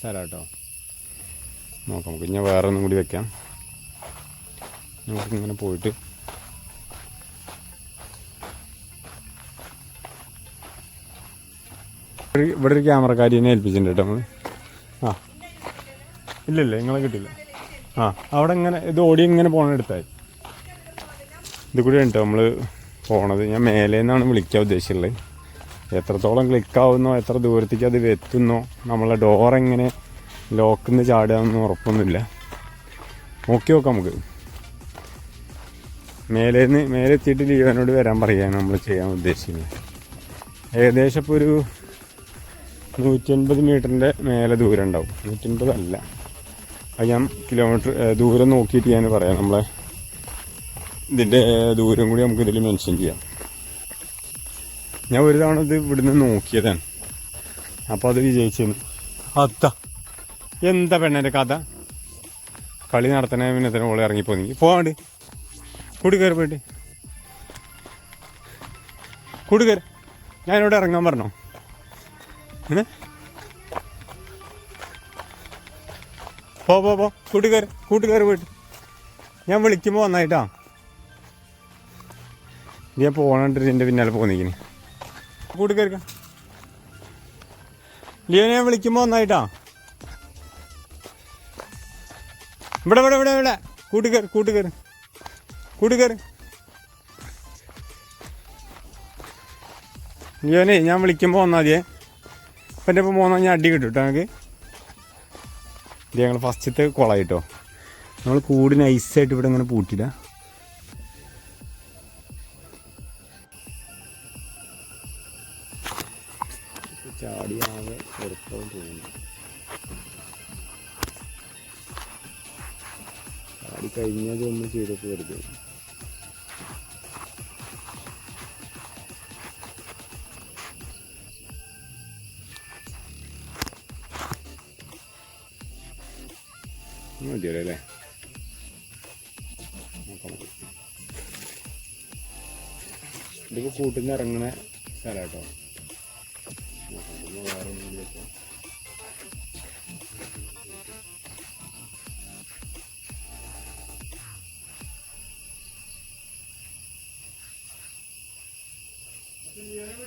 സ്ഥലം നോക്കാം നമുക്ക് ഞാൻ വേറെ ഒന്നും കൂടി വെക്കാം. നമുക്ക് ഇങ്ങനെ പോയിട്ട് ഇവിടെ ഒരു ക്യാമറക്കാരിനെ ഏൽപ്പിച്ചിട്ടുണ്ട് കേട്ടോ നമ്മൾ ആ. ഇല്ലല്ലേ നിങ്ങളെ കിട്ടില്ല ആ അവിടെ ഇങ്ങനെ ഇത് ഓടി ഇങ്ങനെ പോകണ എടുത്താൽ ഇത് കൂടി കേട്ടോ നമ്മൾ പോണത്. ഞാൻ മേലെ നിന്നാണ് വിളിക്കാൻ ഉദ്ദേശിച്ചുള്ളത്. എത്രത്തോളം ക്ലിക്കാവുന്നോ എത്ര ദൂരത്തേക്ക് അത് എത്തുന്നോ നമ്മളെ ഡോർ എങ്ങനെ ലോക്കിൽ നിന്ന് ചാടുകയെന്ന് ഉറപ്പൊന്നുമില്ല. നോക്കി നോക്കാം നമുക്ക്. മേലേന്ന് മേലെ എത്തിയിട്ട് ലീവനോട് വരാൻ പറയാൻ നമ്മൾ ചെയ്യാൻ ഉദ്ദേശിക്കുന്നത്. ഏകദേശം ഇപ്പോൾ ഒരു നൂറ്റി അൻപത് മീറ്ററിന്റെ മേലെ ദൂരം ഉണ്ടാവും. നൂറ്റി അല്ല. അത് ഞാൻ കിലോമീറ്റർ ദൂരം നോക്കിയിട്ട് ഞാൻ പറയാം. നമ്മളെ ഇതിന്റെ ദൂരം കൂടി നമുക്ക് ഇതിൽ മെൻഷൻ ചെയ്യാം. ഞാൻ ഒരു തവണ ഇത് ഇവിടുന്ന് നോക്കിയതാണ്. അപ്പോൾ അത് വിജയിച്ചിരുന്നു അതാ. എന്താ പെണ്ണന്റെ കഥ? കളി നടത്തണ പിന്നെ ഓളെ ഇറങ്ങിപ്പോയി പോവാണ്ട് കൂടി കയറി പോയിട്ട്. കൂടി കയറി ഞാനിവിടെ ഇറങ്ങാൻ പറഞ്ഞോ? ഏ? പോ പോ പോ. കൂട്ടുകാർ കൂട്ടുകാർ പോയിട്ട്. ഞാൻ വിളിക്കുമ്പോൾ വന്നായിട്ടാ. ഞാൻ പോകണ്ടിട്ട് എന്റെ പിന്നാലെ പോന്നിക്കണേ കൂട്ടുകാർക്ക. ലിയോനെ വിളിക്കുമ്പോൾ ഒന്നായിട്ടാ? ഇവിടെ ഇവിടെ ഇവിടെ ഇവിടെ. കൂട്ടുകാർ കൂട്ടുകാർ. കൂട്ടുകാർ. ലിയോനെ ഞാൻ വിളിക്കുമ്പോൾ ഒന്നാദ്യേ. ഇപ്പം എന്റെ ഇപ്പം പോന്നാൽ ഞാൻ അടി കിട്ടും കേട്ടോ ഞങ്ങൾക്ക് ഇത് ഞങ്ങൾ ഫസ്റ്റത്തെ കുളമായിട്ടോ നമ്മൾ കൂടി നൈസായിട്ട് ഇവിടെ ഇങ്ങനെ പൂട്ടില്ല ചാടിയാകെ ചെറുപ്പം തോന്നുന്നു. ചാടി കഴിഞ്ഞതൊന്നും ചെയ്തിട്ട് വെറുതെ. മതിയല്ലോ. ഇതിപ്പോൾ കൂട്ടിൽ ഇറങ്ങണ സ്ഥലം കേട്ടോ. Yeah.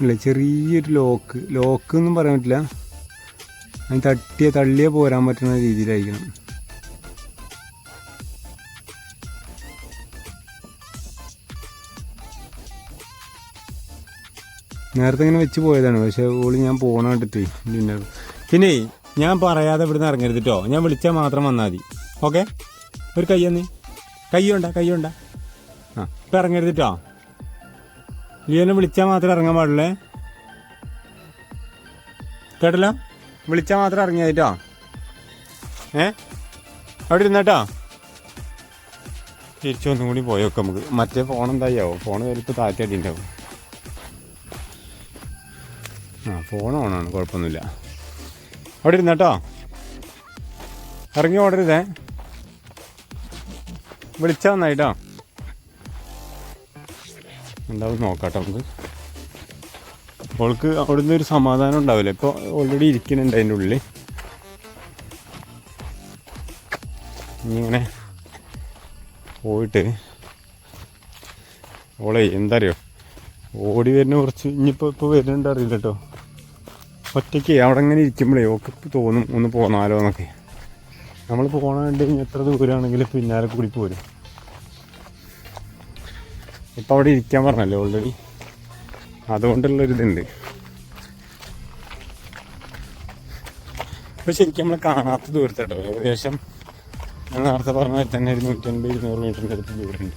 ഇല്ല ചെറിയൊരു ലോക്ക് ലോക്ക് ഒന്നും പറയാൻ പറ്റില്ല. അതിന് തട്ടിയ തള്ളിയ പോരാൻ പറ്റുന്ന രീതിയിലായിരിക്കണം. നേരത്തെ ഇങ്ങനെ വെച്ച് പോയതാണ് പക്ഷെ ഓൾ ഞാൻ പോണ കണ്ടിട്ട് പിന്നെ പിന്നെ ഞാൻ പറയാതെ ഇവിടുന്ന് ഇറങ്ങരുത് കേട്ടോ ഞാൻ വിളിച്ചാൽ മാത്രം വന്നാൽ മതി. ഓക്കെ ഒരു കയ്യൊന്ന് കയ്യുണ്ട കയ്യുണ്ട ആ ഇപ്പം ഇറങ്ങരുത് കേട്ടോ ലിയോനെ വിളിച്ചാൽ മാത്രമേ ഇറങ്ങാൻ പാടുള്ളേ? കേട്ടല്ലോ? വിളിച്ചാൽ മാത്രം ഇറങ്ങിയതായിട്ടോ? ഏ? അവിടെ ഇരുന്നേട്ടോ? തിരിച്ചൊന്നും കൂടി പോയോക്കാം നമുക്ക്. മറ്റേ ഫോൺ എന്തായാവോ? ഫോൺ വലിപ്പോൾ താറ്റായിട്ടുണ്ടാവും ആ ഫോൺ ഓണാണ് കുഴപ്പമൊന്നുമില്ല. അവിടെ ഇരുന്നേട്ടോ? ഇറങ്ങി ഓടരുതേ. വിളിച്ചാൽ നന്നായിട്ടോ? ഉണ്ടാവും നോക്കാട്ടോ നമുക്ക്. അവൾക്ക് അവിടുന്ന് ഒരു സമാധാനം ഉണ്ടാവില്ല. ഇപ്പോൾ ഓൾറെഡി ഇരിക്കുന്നുണ്ട് അതിന്റെ ഉള്ളിൽ ഇങ്ങനെ പോയിട്ട് ഓളെ എന്താ അറിയോ ഓടി വരുന്ന കുറച്ച് ഇനിയിപ്പോൾ ഇപ്പോൾ വരുന്നുണ്ട് അറിയില്ല കേട്ടോ. ഒറ്റയ്ക്ക് അവിടെ അങ്ങനെ ഇരിക്കുമ്പോഴേ ഓക്കെ തോന്നും ഒന്ന് പോന്നാലോ എന്നൊക്കെ. നമ്മൾ പോകണ കണ്ട് എത്ര ദൂരമാണെങ്കിലും പിന്നാലെ കൂടി പോരും. ഇപ്പം അവിടെ ഇരിക്കാൻ പറഞ്ഞല്ലോ ഓൾറെഡി അതുകൊണ്ടുള്ളൊരിതുണ്ട്. ഇപ്പം ശരിക്കും നമ്മൾ കാണാത്ത ദൂരത്തേട്ടോ. ഏകദേശം ഞാൻ നേരത്തെ പറഞ്ഞ പോലെ തന്നെ ഒരു നൂറ്റൻപത് ഇരുന്നൂറ് മീറ്ററിന്റെ അടുത്ത് ദൂരമുണ്ട്.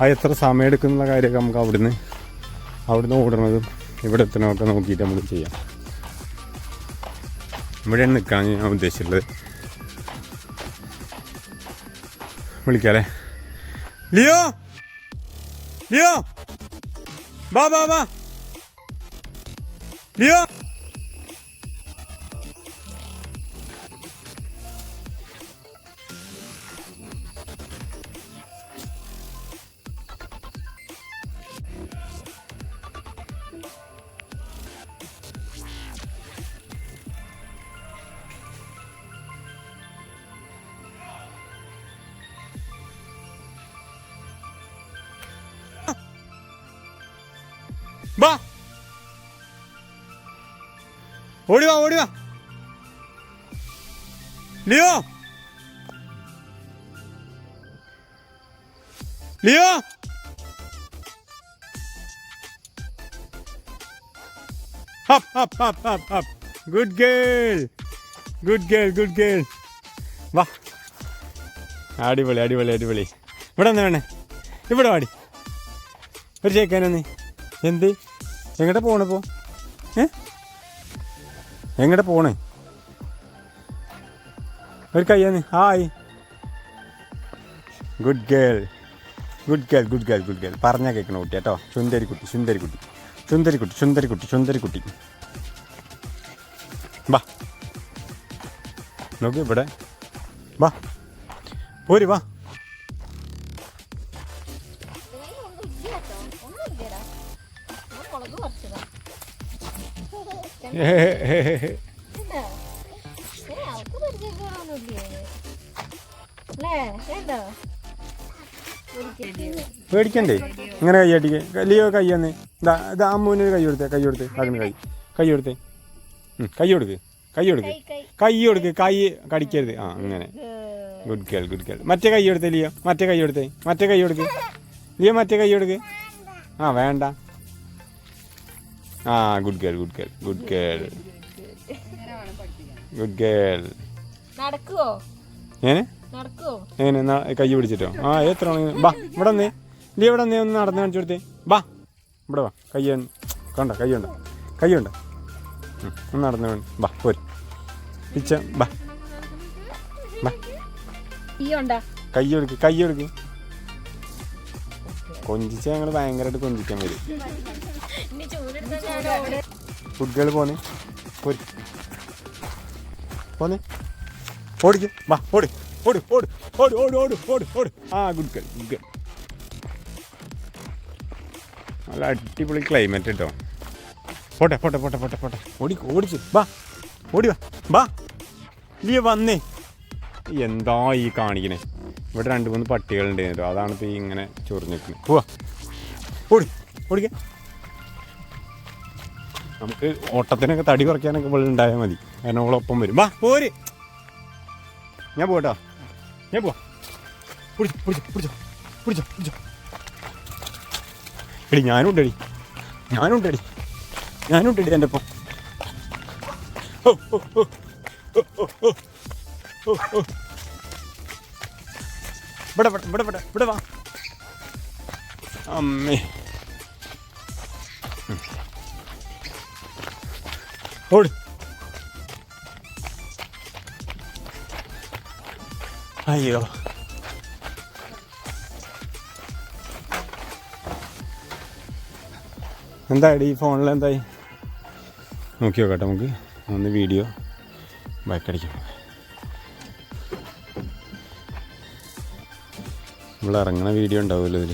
ആ എത്ര സമയം എടുക്കുന്ന കാര്യമൊക്കെ നമുക്ക് അവിടുന്ന് അവിടുന്ന് ഓടുന്നതും ഇവിടെ എത്തണമൊക്കെ നോക്കിയിട്ട് നമുക്ക് ചെയ്യാം. ഇവിടെയാണ് നിൽക്കാൻ ഞാൻ ഉദ്ദേശിച്ചിട്ടുള്ളത്. വിളിക്കാല്ലേ? ലിയോ? ലിയോ? ബാ ബാ ബാ ലിയോ? വാ. ഓടി വാ ഓടി വാ Leo. Leo. Hup hup hup hup hup good girl. Good girl good girl. വാ. അടിപൊളി അടിപൊളി അടിപൊളി. ഇവിടെ എന്താ വേണേ ഇവിടെ വാടി. ഒരു ചേക്കാനോ നീ? എന്ത്? എങ്ങോട്ട് പോണിപ്പോ ഏ? എങ്ങോട്ട് പോണേ? ഒരു കയ്യാന്ന് hi. Good girl good girl good girl good girl പറഞ്ഞാൽ കേൾക്കണ കുട്ടി കേട്ടോ. സുന്ദരിക്കുട്ടി സുന്ദരി കുട്ടി സുന്ദരി കുട്ടി. വാ. നോക്കി ഇവിടെ. വാ. പോര് വാ. പേടിക്കണ്ടേ? ഇങ്ങനെ കൈ അടിക്ക് ലിയോ കൈ തന്നെ ഇതാ ഇത് അമ്മൂന് കൈ കൊടുത്തേ കൈ കൊടുത്തേ. അതിന് കൈ. കൈ കൊടുത്തേ. കൈ കൊടുക്ക്. കൈ കൊടുക്ക്. കൈ കൊടുക്ക്. കൈ കടിക്കരുത്. ആ അങ്ങനെ. ഗുഡ് ഗേൾ ഗുഡ് ഗേൾ മറ്റേ കൈ കൊടുത്തേ ലിയോ. മറ്റേ കൈ കൊടുത്തേ. മറ്റേ കൈ കൊടുക്ക്. ലിയോ മറ്റേ കൈ കൊടുക്ക്. ആ വേണ്ട. ആ good girl good girl good girl good girl നടക്കുവോ? ഏനെ എങ്ങനെ? കൈ പിടിച്ചിട്ടോ? ആ എത്ര ബാ ഇവിടെ വന്നേ. നീ ഇവിടെ വന്നേ ഒന്ന് നടന്ന് കാണിച്ചു കൊടുത്തേ. ബാ ഇവിടെ വാ. കൈ കണ്ട? കൈ ഉണ്ട്. കൈ ഉണ്ട്. ഒന്ന് നടന്ന് ബാ പോര്. പിച്ച ബാ. ബാ. കൈ കൊടുക്ക് കൈ കൊടുക്ക് കൊഞ്ചിച്ച ഞങ്ങൾ ഭയങ്കരമായിട്ട് കൊഞ്ചിക്കാൻ വരും. കുട്ടികൾ പോന്നെ. പോര്. പോന്നെ. ഓടിക്ക്. വാ ഓടി. ഓടി ഓടി. ഓടി ഓടി ഓടി ഓടി ഓടി. ആ ഗുഡ് ഗേൾ ഗുഡ് ഗേൾ നല്ല അടിപൊളി ക്ലൈമറ്റ് കേട്ടോ പോട്ടെ പോട്ടെ പോട്ടെ പോട്ടെ പോട്ടെ. ഓടി ഓടിച്ച്. വാ ഓടി വാ. വാ. നീ വന്നേ. എന്താ ഈ കാണിക്കണേ? ഇവിടെ രണ്ട് മൂന്ന് പട്ടികളുണ്ടായിരുന്നു അതാണ് ഇപ്പോൾ ഇങ്ങനെ ചൊറിഞ്ഞിരിക്കുന്നത് പോവാ. ഓടി ഓടിക്കേ. നമുക്ക് ഓട്ടത്തിനൊക്കെ തടി കുറയ്ക്കാനൊക്കെ പോലെ ഉണ്ടായാൽ മതി. കാരണം വരും. വാ പോര്. ഞാൻ പോട്ടോ ഞാൻ പോവാ. പിടിച്ചോ പിടിച്ചോ പിടിച്ചോ പിടിച്ചോ പിടിച്ചോ. എടി ഞാനും ഉണ്ടടി ഞാനും ഉണ്ടടി ഞാനും ഉണ്ടടി എന്റെ ഒപ്പം. ഇവിടെ ഇവിടെ ഇവിടെ ഇവിടെ വാ. അമ്മേ. ഓടി. അയ്യോ. എന്തായി ഈ ഫോണിൽ എന്തായി? നോക്കി നോക്കട്ടെ നമുക്ക്. ഒന്ന് വീഡിയോ ബാക്കടിക്കാം. നമ്മൾ ഇറങ്ങണ വീഡിയോ ഉണ്ടാവുമല്ലോ ഇതിൽ